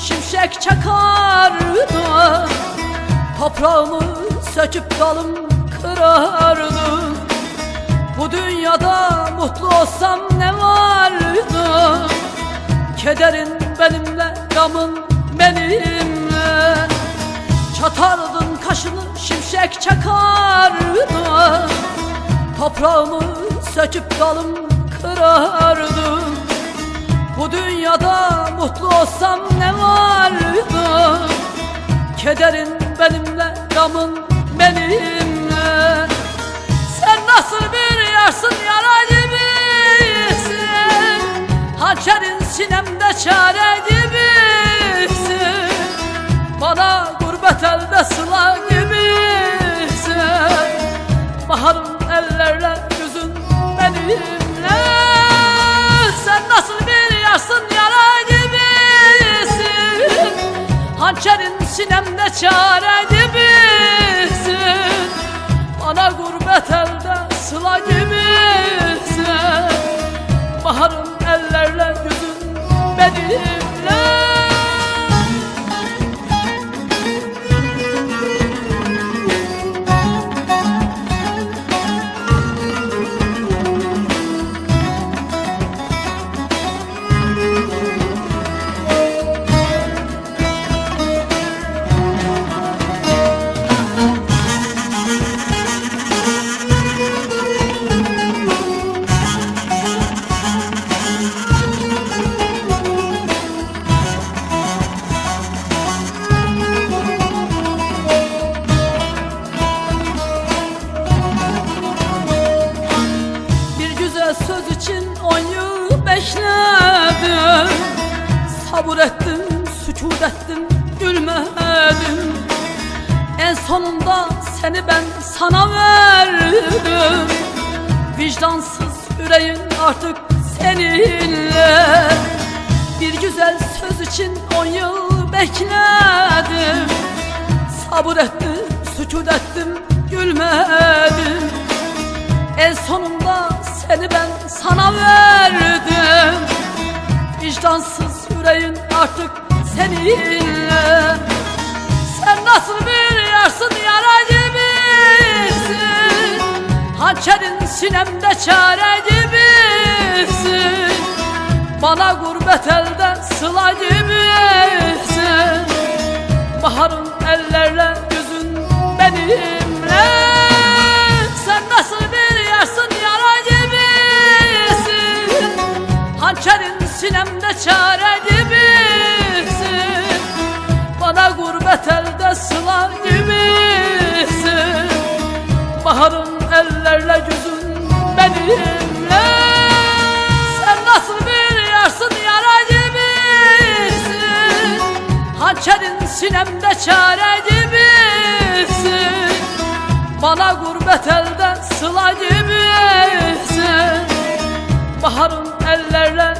şimşek çakardı Toprağımı söküp dalım kırardı Bu dünyada mutlu olsam ne vardı Kederin benimle, gamın benimle. Çatardın kaşını şimşek çakardı Toprağımı söküp dalım kırardı bu dünyada mutlu olsam ne vardı? Kederin benimle, gamın benimle. Sen nasıl bir yarsın yara gibisin? Hançerin sinemde çare gibisin. Bana gurbet elde sıla gibisin sinemde çare gibisin? Bana gurbet elde sıla gibisin. Baharın ellerle gözün benimle Sabır ettim, sükut ettim, gülmedim. En sonunda seni ben sana verdim. Vicdansız yüreğin artık seninle. Bir güzel söz için on yıl bekledim. Sabır ettim, sükut ettim, gülmedim. En sonunda seni ben sana verdim. Vicdansız yüreğin artık seninle. Sen nasıl bir yarsın yara gibisin? Hançerin sinemde çare gibisin. Bana gurbet elde sıla gibisin. Baharın ellerle Sinemde çare gibisin Bana gurbet elde sıla gibisin Baharın ellerle gözün benimle Sen nasıl bir yarsın yara gibisin Hançerin sinemde çare gibisin Bana gurbet elde sıla gibisin Baharın ellerle